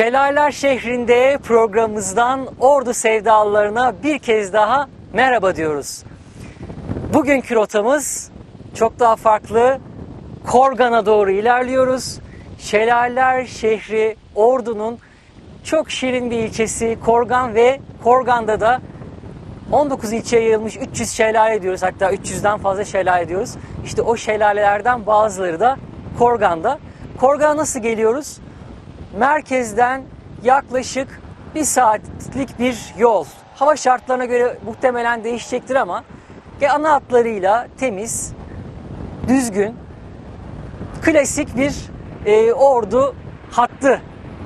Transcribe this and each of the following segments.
Şelaleler şehrinde programımızdan Ordu sevdalılarına bir kez daha merhaba diyoruz. Bugünkü rotamız çok daha farklı. Korgan'a doğru ilerliyoruz. Şelaleler şehri Ordu'nun çok şirin bir ilçesi Korgan ve Korgan'da da 19 ilçeye yayılmış 300 şelale diyoruz. Hatta 300'den fazla şelale diyoruz. İşte o şelalelerden bazıları da Korgan'da. Korgan'a nasıl geliyoruz? Merkezden yaklaşık bir saatlik bir yol. Hava şartlarına göre muhtemelen değişecektir ama ana hatlarıyla temiz, düzgün, klasik bir e, ordu hattı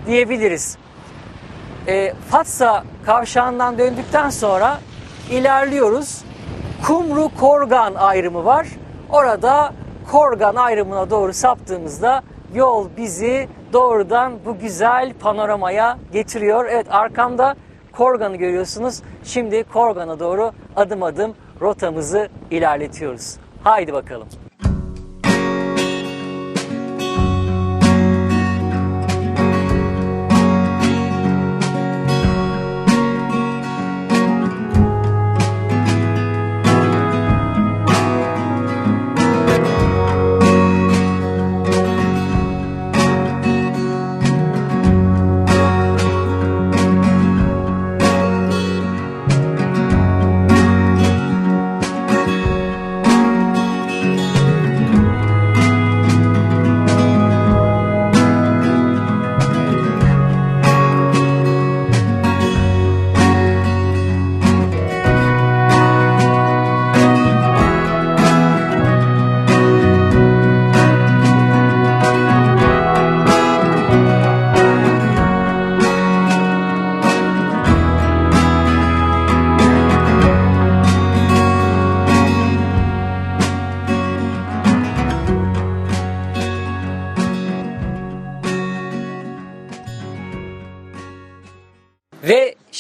diyebiliriz. E, Fatsa kavşağından döndükten sonra ilerliyoruz. Kumru Korgan ayrımı var. Orada Korgan ayrımına doğru saptığımızda yol bizi doğrudan bu güzel panoramaya getiriyor. Evet arkamda Korgan'ı görüyorsunuz. Şimdi Korgan'a doğru adım adım rotamızı ilerletiyoruz. Haydi bakalım.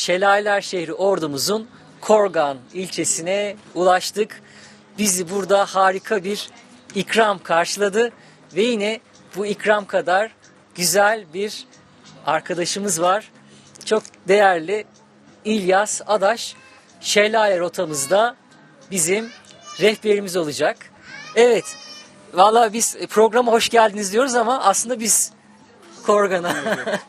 Şelaleler şehri ordumuzun Korgan ilçesine ulaştık. Bizi burada harika bir ikram karşıladı ve yine bu ikram kadar güzel bir arkadaşımız var. Çok değerli İlyas Adaş Şelale rotamızda bizim rehberimiz olacak. Evet, valla biz programa hoş geldiniz diyoruz ama aslında biz Korgan'a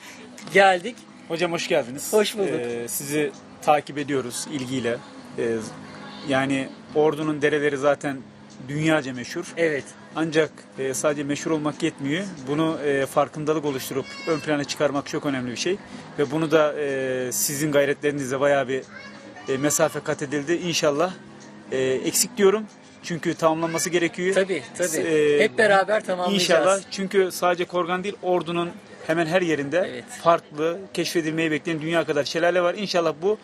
geldik. Hocam hoş geldiniz. Hoş bulduk. Ee, sizi takip ediyoruz ilgiyle. Ee, yani Ordu'nun dereleri zaten dünyaca meşhur. Evet. Ancak e, sadece meşhur olmak yetmiyor. Bunu e, farkındalık oluşturup ön plana çıkarmak çok önemli bir şey. Ve bunu da e, sizin gayretlerinizle bayağı bir e, mesafe kat edildi. İnşallah e, eksik diyorum. Çünkü tamamlanması gerekiyor. Tabii tabii. Ee, Hep beraber tamamlayacağız. İnşallah. Çünkü sadece Korgan değil Ordu'nun hemen her yerinde Evet. farklı keşfedilmeyi bekleyen dünya kadar şelale var. İnşallah bu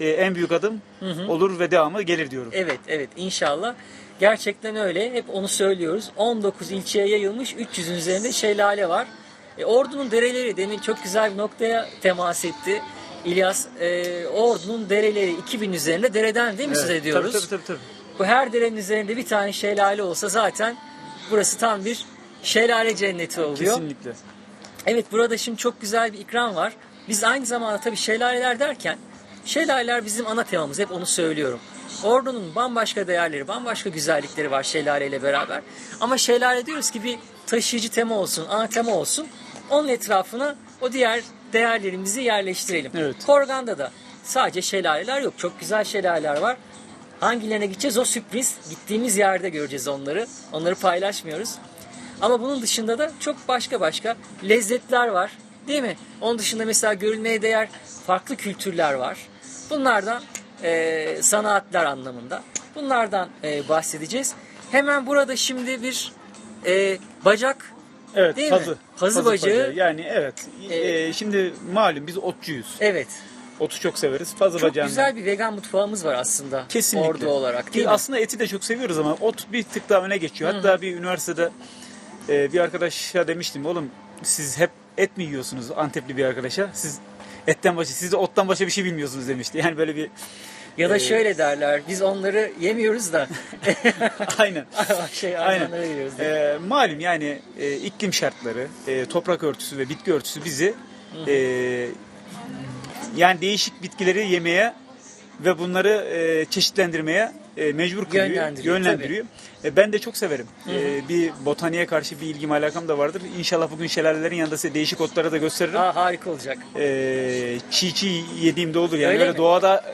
e, en büyük adım olur ve devamı gelir diyorum. Evet evet inşallah. Gerçekten öyle. Hep onu söylüyoruz. 19 ilçeye yayılmış 300'ün üzerinde şelale var. E, Ordu'nun dereleri demin çok güzel bir noktaya temas etti. İlyas, e, Ordu'nun dereleri 2000 üzerinde dereden değil mi Evet, ediyoruz? Tabii, tabii, tabii, tabii. Bu her derenin üzerinde bir tane şelale olsa zaten burası tam bir şelale cenneti oluyor. Kesinlikle. Evet burada şimdi çok güzel bir ikram var. Biz aynı zamanda tabii şelaleler derken şelaleler bizim ana temamız. Hep onu söylüyorum. Ordu'nun bambaşka değerleri, bambaşka güzellikleri var şelaleyle beraber. Ama şelale diyoruz ki bir taşıyıcı tema olsun, ana tema olsun. Onun etrafına o diğer değerlerimizi yerleştirelim. Evet. Korgan'da da sadece şelaleler yok. Çok güzel şelaleler var. Hangilerine gideceğiz o sürpriz. Gittiğimiz yerde göreceğiz onları. Onları paylaşmıyoruz. Ama bunun dışında da çok başka başka lezzetler var. Değil mi? Onun dışında mesela görülmeye değer farklı kültürler var. Bunlardan e, sanatlar anlamında. Bunlardan e, bahsedeceğiz. Hemen burada şimdi bir e, bacak Evet, Değil mi? pazı. Pazı bacağı. Yani evet. Evet. E, şimdi malum biz otçuyuz. evet Otu çok severiz. Pazı çok bacağını. güzel bir vegan mutfağımız var aslında. Kesinlikle. Ordu olarak Ki aslında eti de çok seviyoruz ama ot bir tık daha öne geçiyor. Hatta bir üniversitede e, bir arkadaşa demiştim oğlum siz hep et mi yiyorsunuz Antepli bir arkadaşa? Siz etten başka, siz de ottan başka bir şey bilmiyorsunuz demişti. Yani böyle bir Ya da Ee, şöyle derler biz onları yemiyoruz da aynen. şey Aynen. yiyoruz. diye. E, malum yani e, iklim şartları, e, toprak örtüsü ve bitki örtüsü bizi E, yani değişik bitkileri yemeye ve bunları e, çeşitlendirmeye e, mecbur kılıyor, Yönlendiriyor, yönlendiriyor. E, ben de çok severim. E, bir botaniğe karşı bir ilgim alakam da vardır. İnşallah bugün şelalelerin yanında size değişik otları da gösteririm. Aa, harika olacak. E, çiğ çiğ yediğimde olur yani. Öyle Böyle mi? doğada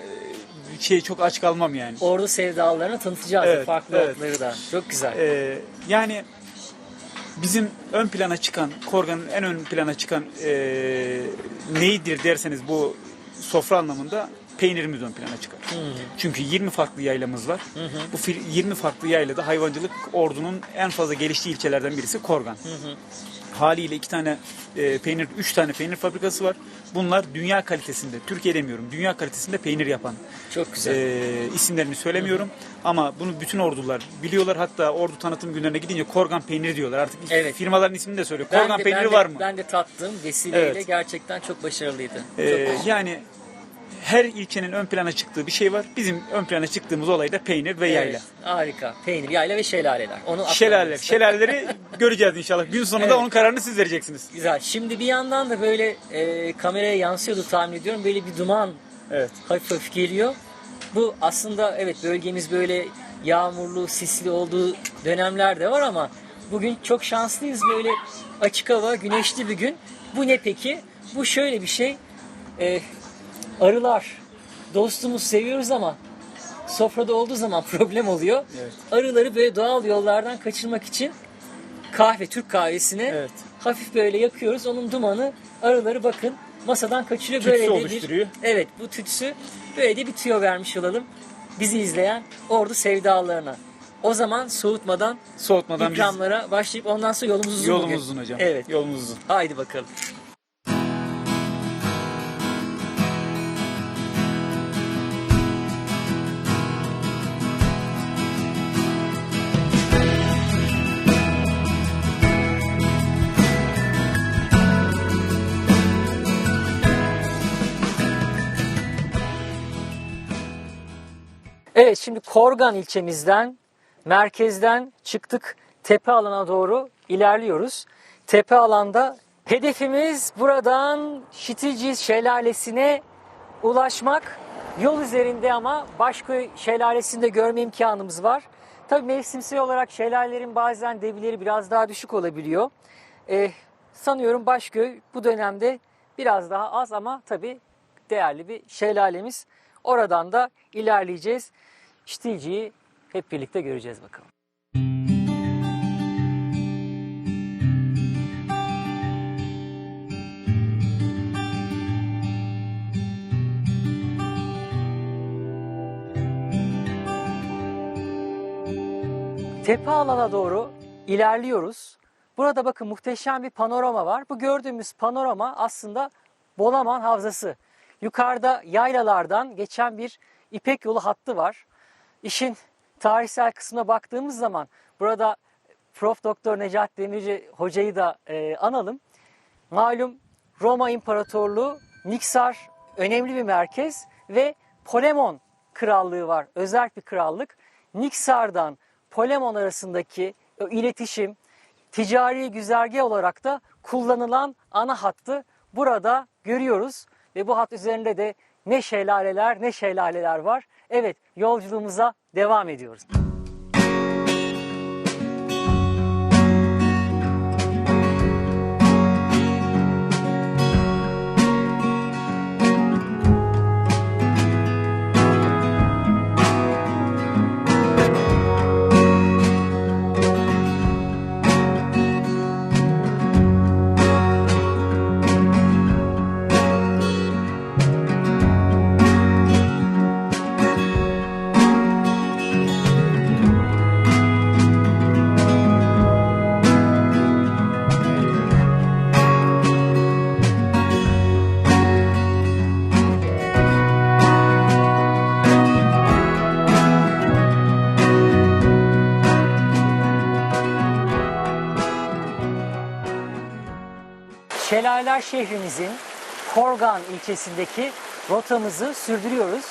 e, şey çok aç kalmam yani. Ordu sevdalarını tanıtacağız Evet, farklı evet. otları da. Çok güzel. Ee, yani bizim ön plana çıkan, Korgan'ın en ön plana çıkan ee, neydir derseniz bu sofra anlamında peynirimiz ön plana çıkar. Çünkü 20 farklı yaylamız var. Bu fir- 20 farklı yaylada hayvancılık ordunun en fazla geliştiği ilçelerden birisi Korgan. Haliyle iki tane e, peynir, üç tane peynir fabrikası var. Bunlar dünya kalitesinde, Türkiye demiyorum, dünya kalitesinde peynir yapan Çok güzel. e, isimlerini söylemiyorum ama bunu bütün ordular biliyorlar. Hatta ordu tanıtım günlerine gidince Korgan peyniri diyorlar. Artık Evet. firmaların ismini de söylüyor. Ben Korgan de- peyniri ben de- var mı? Ben de tattım. Vesileyle Evet. gerçekten çok başarılıydı. Ee, çok başarılı. yani her ilçenin ön plana çıktığı bir şey var. Bizim ön plana çıktığımız olay da peynir ve yayla. Evet, harika. Peynir, yayla ve şelaleler. Onu Şelaleler. atlamayız. Şelaleleri göreceğiz inşallah. Gün sonunda Evet. onun kararını siz vereceksiniz. Güzel. Şimdi bir yandan da böyle e, kameraya yansıyordu tahmin ediyorum. Böyle bir duman Evet. hafif hafif geliyor. Bu aslında evet bölgemiz böyle yağmurlu, sisli olduğu dönemler de var ama bugün çok şanslıyız böyle açık hava, güneşli bir gün. Bu ne peki? Bu şöyle bir şey. Ee, arılar dostumuz seviyoruz ama sofrada olduğu zaman problem oluyor. Evet. Arıları böyle doğal yollardan kaçırmak için kahve, Türk kahvesine Evet. hafif böyle yakıyoruz. Onun dumanı arıları bakın masadan kaçırıyor. Tütsü böyle oluşturuyor. Bir, evet bu tütsü böyle de bir tüyo vermiş olalım. Bizi izleyen ordu sevdalarına. O zaman soğutmadan, Soğutmadan biz ikramlara başlayıp ondan sonra yolumuz uzun yolumuz bugün. uzun hocam. Evet. Yolumuz uzun. Haydi bakalım. Evet şimdi Korgan ilçemizden merkezden çıktık tepe alana doğru ilerliyoruz. Tepe alanda hedefimiz buradan Şitilciz Şelalesi'ne ulaşmak. Yol üzerinde ama Başköy Şelalesi'nde görme imkanımız var. Tabii mevsimsel olarak şelalelerin bazen debileri biraz daha düşük olabiliyor. Eh, sanıyorum Başköy bu dönemde biraz daha az ama tabii değerli bir şelalemiz. Oradan da ilerleyeceğiz. Şitilci'yi hep birlikte göreceğiz bakalım. Tepe alana doğru ilerliyoruz. Burada bakın muhteşem bir panorama var. Bu gördüğümüz panorama aslında Bolaman Havzası. Yukarıda yaylalardan geçen bir İpek yolu hattı var. İşin tarihsel kısmına baktığımız zaman burada Prof. Doktor Necat Demirci hocayı da e, analım. Malum Roma İmparatorluğu, Niksar önemli bir merkez ve Polemon Krallığı var. Özel bir krallık. Niksar'dan Polemon arasındaki o iletişim ticari güzergah olarak da kullanılan ana hattı burada görüyoruz. Ve bu hat üzerinde de ne şelaleler ne şelaleler var. Evet yolculuğumuza devam ediyoruz. Şelaleler şehrimizin Korgan ilçesindeki rotamızı sürdürüyoruz.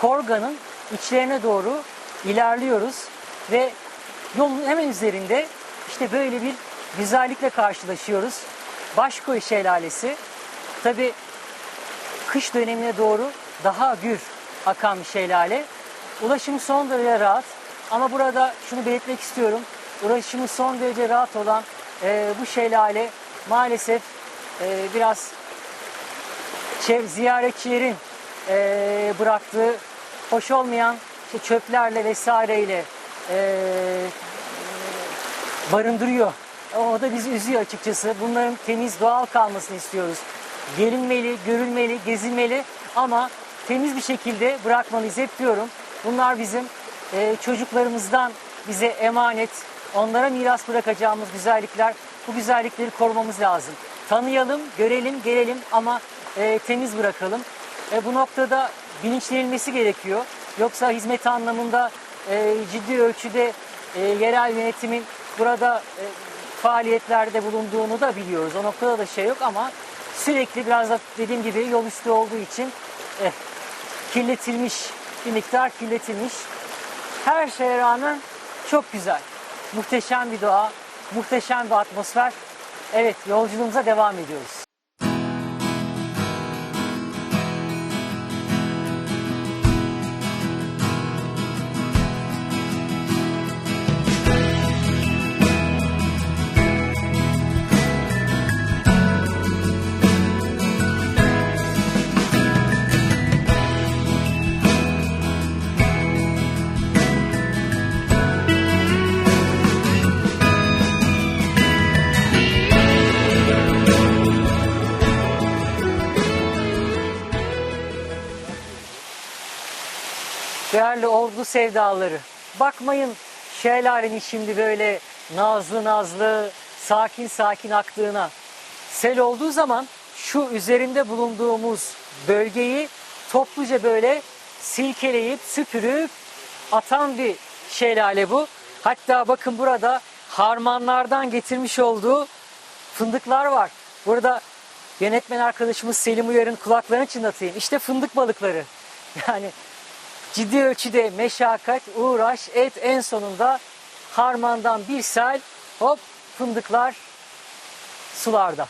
Korgan'ın içlerine doğru ilerliyoruz ve yolun hemen üzerinde işte böyle bir güzellikle karşılaşıyoruz. Başkoy Şelalesi. Tabi kış dönemine doğru daha gür akan bir şelale. Ulaşımı son derece rahat. Ama burada şunu belirtmek istiyorum. Ulaşımı son derece rahat olan e, bu şelale maalesef e, biraz çev ziyaretçilerin e, bıraktığı hoş olmayan işte çöplerle vesaireyle e, barındırıyor. O da bizi üzüyor açıkçası. Bunların temiz doğal kalmasını istiyoruz. Gelinmeli, görülmeli, gezilmeli ama temiz bir şekilde bırakmalıyız. Hep diyorum bunlar bizim e, çocuklarımızdan bize emanet, onlara miras bırakacağımız güzellikler. Bu güzellikleri korumamız lazım. Tanıyalım, görelim, gelelim ama e, temiz bırakalım. E, bu noktada bilinçlenilmesi gerekiyor. Yoksa hizmet anlamında e, ciddi ölçüde e, yerel yönetimin burada e, faaliyetlerde bulunduğunu da biliyoruz. O noktada da şey yok ama sürekli biraz da dediğim gibi yol üstü olduğu için eh, kirletilmiş bir miktar kirletilmiş. Her şeye rağmen çok güzel. Muhteşem bir doğa, muhteşem bir atmosfer. Evet yolculuğumuza devam ediyoruz. Değerli ordu sevdaları. Bakmayın şelalenin şimdi böyle nazlı nazlı, sakin sakin aktığına. Sel olduğu zaman şu üzerinde bulunduğumuz bölgeyi topluca böyle silkeleyip süpürüp atan bir şelale bu. Hatta bakın burada harmanlardan getirmiş olduğu fındıklar var. Burada yönetmen arkadaşımız Selim Uyar'ın kulaklarını çınlatayım. İşte fındık balıkları. Yani ciddi ölçüde meşakkat, uğraş, et en sonunda harmandan bir sel hop fındıklar sularda.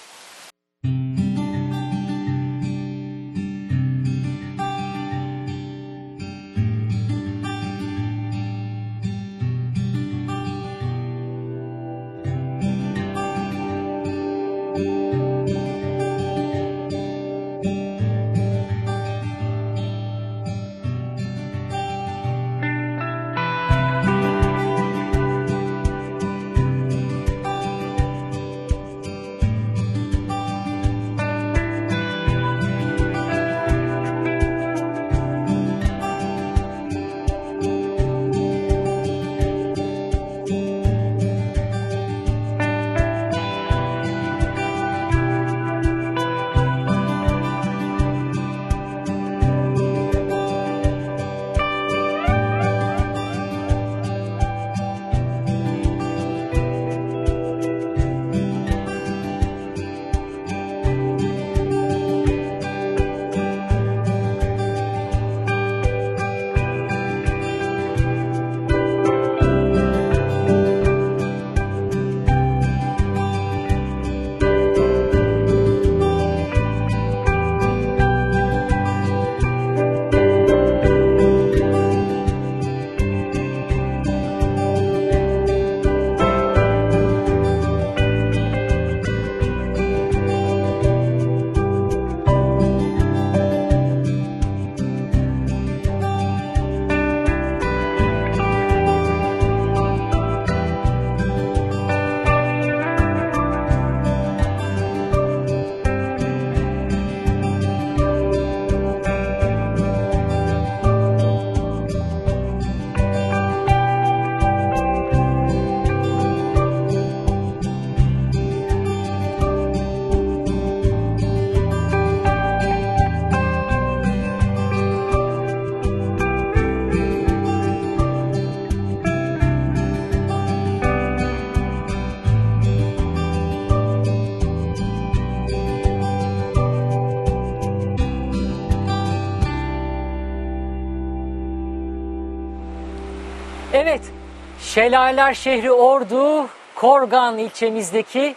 Şelaleler şehri Ordu, Korgan ilçemizdeki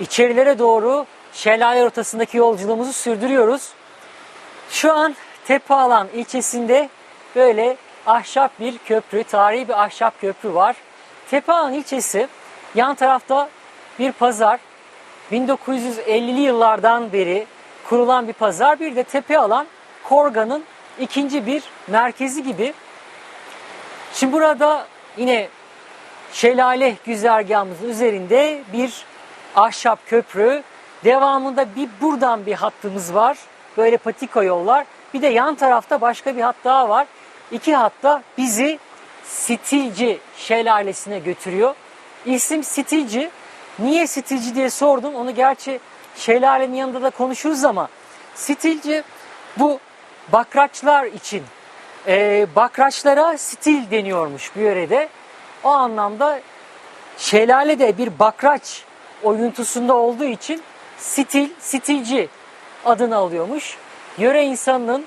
içerilere doğru şelale rotasındaki yolculuğumuzu sürdürüyoruz. Şu an Tepealan ilçesinde böyle ahşap bir köprü, tarihi bir ahşap köprü var. Tepealan ilçesi yan tarafta bir pazar. 1950'li yıllardan beri kurulan bir pazar. Bir de Tepealan Korga'nın ikinci bir merkezi gibi. Şimdi burada yine şelale güzergahımızın üzerinde bir ahşap köprü. Devamında bir buradan bir hattımız var. Böyle patika yollar. Bir de yan tarafta başka bir hat daha var. İki hatta bizi Stilci şelalesine götürüyor. İsim Stilci. Niye Stilci diye sordum. Onu gerçi şelalenin yanında da konuşuruz ama Stilci bu bakraçlar için e, bakraçlara stil deniyormuş bu yörede. O anlamda şelale de bir bakraç oyuntusunda olduğu için stil, stilci adını alıyormuş. Yöre insanının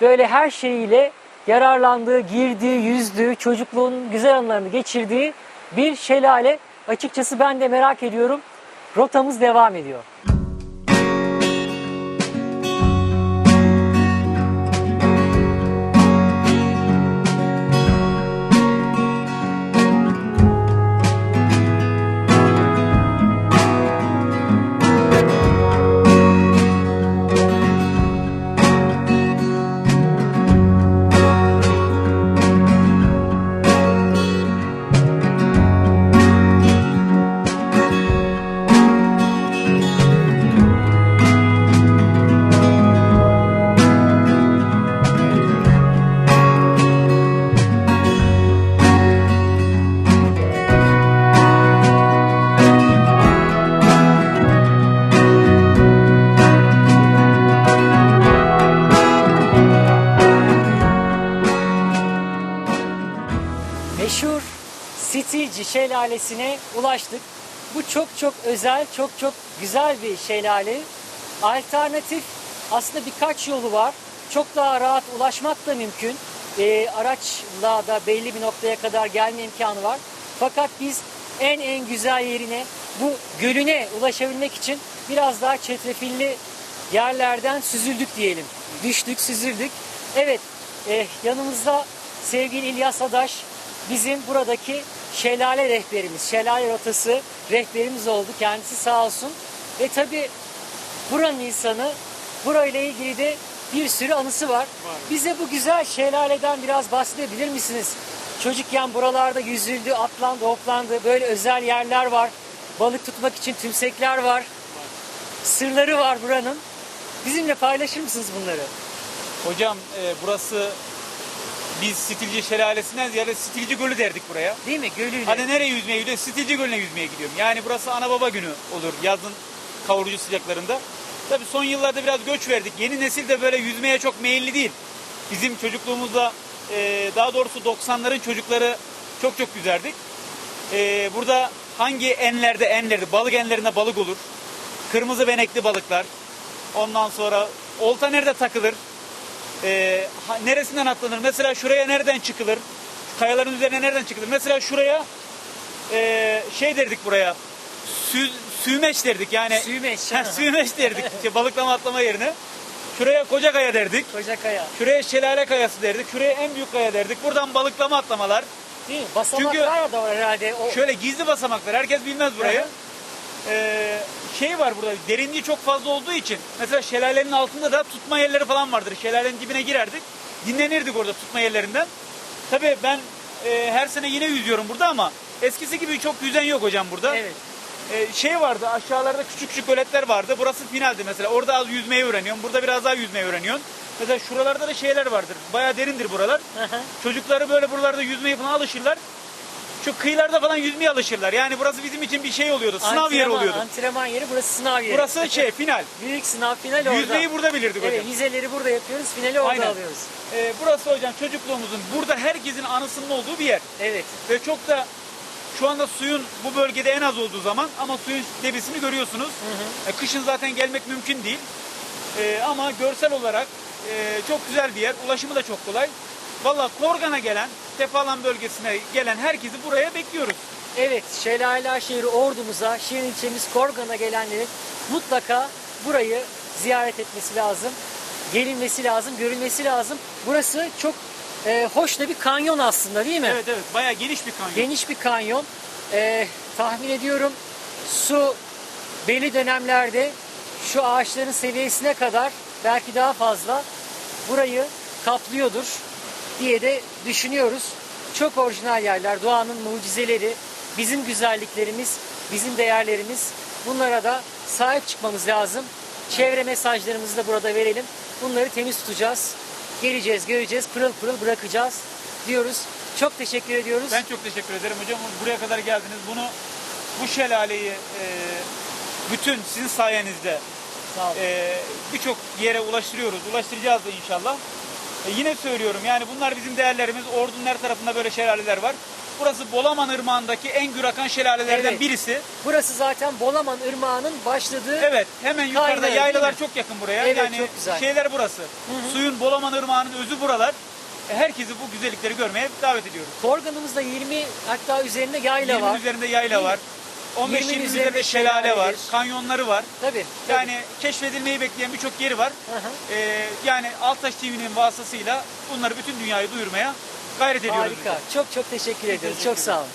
böyle her şeyiyle yararlandığı, girdiği, yüzdüğü, çocukluğunun güzel anılarını geçirdiği bir şelale. Açıkçası ben de merak ediyorum. Rotamız devam ediyor. Şelalesine ulaştık. Bu çok çok özel, çok çok güzel bir şelale. Alternatif aslında birkaç yolu var. Çok daha rahat ulaşmak da mümkün. Ee, araçla da belli bir noktaya kadar gelme imkanı var. Fakat biz en en güzel yerine bu gölüne ulaşabilmek için biraz daha çetrefilli yerlerden süzüldük diyelim. Düştük, süzüldük. Evet, e, yanımızda sevgili İlyas Adaş bizim buradaki şelale rehberimiz, şelale rotası rehberimiz oldu. Kendisi sağ olsun. Ve tabi buranın insanı, burayla ilgili de bir sürü anısı var. Bize bu güzel şelaleden biraz bahsedebilir misiniz? Çocukken buralarda yüzüldü, atlandı, hoplandı. Böyle özel yerler var. Balık tutmak için tümsekler var. Sırları var buranın. Bizimle paylaşır mısınız bunları? Hocam e, burası biz Stilci Şelalesi'nden ziyade Stilci Gölü derdik buraya. Değil mi? Gölüyle. Hani nereye yüzmeye gidiyor? Stilci Gölü'ne yüzmeye gidiyorum. Yani burası ana baba günü olur yazın kavurucu sıcaklarında. Tabii son yıllarda biraz göç verdik. Yeni nesil de böyle yüzmeye çok meyilli değil. Bizim çocukluğumuzda e, daha doğrusu 90'ların çocukları çok çok yüzerdik. E, burada hangi enlerde enlerde balık enlerinde balık olur. Kırmızı benekli balıklar. Ondan sonra olta nerede takılır? E, neresinden atlanır? Mesela şuraya nereden çıkılır? Kayaların üzerine nereden çıkılır? Mesela şuraya e, şey derdik buraya. Sü, sümeç derdik yani. Sümeç. Ha, sümeç derdik işte balıklama atlama yerine. Şuraya koca kaya derdik. Kocakaya. Şuraya şelale kayası derdik. Şuraya en büyük kaya derdik. Buradan balıklama atlamalar. Değil mi? Basamaklar da var herhalde. O... Şöyle gizli basamaklar. Herkes bilmez burayı. Hı Ee, şey var burada derinliği çok fazla olduğu için mesela şelalenin altında da tutma yerleri falan vardır. Şelalenin dibine girerdik. Dinlenirdik orada tutma yerlerinden. Tabii ben e, her sene yine yüzüyorum burada ama eskisi gibi çok yüzen yok hocam burada. Evet. Ee, şey vardı aşağılarda küçük küçük göletler vardı. Burası finaldi mesela. Orada az yüzmeyi öğreniyorsun. Burada biraz daha yüzmeyi öğreniyorsun. Mesela şuralarda da şeyler vardır. Bayağı derindir buralar. Çocukları böyle buralarda yüzmeye falan alışırlar. Şu kıyılarda falan yüzmeye alışırlar. Yani burası bizim için bir şey oluyordu. Sınav yeri Antrenman- oluyordu. Antrenman yeri burası sınav yeri. Burası şey final. Büyük sınav final orada. Yüzmeyi burada bilirdik Evet hocam. vizeleri burada yapıyoruz finali orada Aynen. alıyoruz. Ee, burası hocam çocukluğumuzun burada herkesin anısının olduğu bir yer. Evet. Ve çok da şu anda suyun bu bölgede en az olduğu zaman ama suyun debisini görüyorsunuz. E, kışın zaten gelmek mümkün değil. E, ama görsel olarak e, çok güzel bir yer. Ulaşımı da çok kolay. Valla Korgan'a gelen, Tepalan bölgesine gelen herkesi buraya bekliyoruz. Evet Şelale şehri ordumuza, şehir ilçemiz Korgan'a gelenlerin mutlaka burayı ziyaret etmesi lazım. Gelinmesi lazım, görülmesi lazım. Burası çok e, hoş da bir kanyon aslında değil mi? Evet evet bayağı geniş bir kanyon. Geniş bir kanyon. Ee, tahmin ediyorum su belli dönemlerde şu ağaçların seviyesine kadar belki daha fazla burayı kaplıyordur diye de düşünüyoruz. Çok orijinal yerler, doğanın mucizeleri, bizim güzelliklerimiz, bizim değerlerimiz. Bunlara da sahip çıkmamız lazım. Çevre mesajlarımızı da burada verelim. Bunları temiz tutacağız. Geleceğiz, göreceğiz, pırıl pırıl bırakacağız diyoruz. Çok teşekkür ediyoruz. Ben çok teşekkür ederim hocam. Buraya kadar geldiniz. Bunu bu şelaleyi e, bütün sizin sayenizde e, birçok yere ulaştırıyoruz. Ulaştıracağız da inşallah. E, yine söylüyorum yani bunlar bizim değerlerimiz. Ordunun her tarafında böyle şelaleler var. Burası Bolaman Irmağı'ndaki en gür akan şelalelerden Evet. birisi. Burası zaten Bolaman Irmağı'nın başladığı Evet, hemen yukarıda Kaynağı, değil yaylalar mi? çok yakın buraya. Evet, yani çok güzel. şeyler burası. Suyun Bolaman Irmağı'nın özü buralar. E, Herkesi bu güzellikleri görmeye davet ediyoruz. Torganımızda 20 hatta üzerinde yayla 20 var. üzerinde yayla Değil mi? var. 15-20 20'nin üzerinde üzerinde şelale var. Kanyonları var. Tabii. tabii. Yani keşfedilmeyi bekleyen birçok yeri var. Hı hı. Ee, yani Altaş TV'nin vasıtasıyla bunları bütün dünyayı duyurmaya gayret ediyoruz. Harika. Çok çok teşekkür ediyoruz. Çok sağ olun.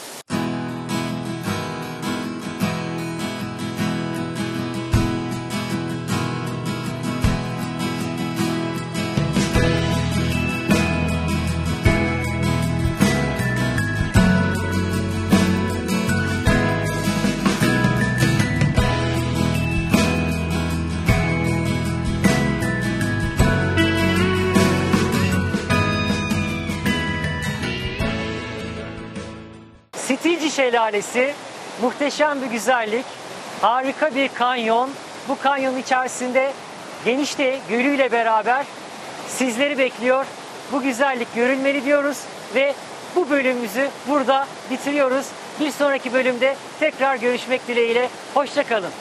Şelalesi muhteşem bir güzellik. Harika bir kanyon. Bu kanyonun içerisinde genişte gölüyle beraber sizleri bekliyor. Bu güzellik görülmeli diyoruz ve bu bölümümüzü burada bitiriyoruz. Bir sonraki bölümde tekrar görüşmek dileğiyle. Hoşçakalın.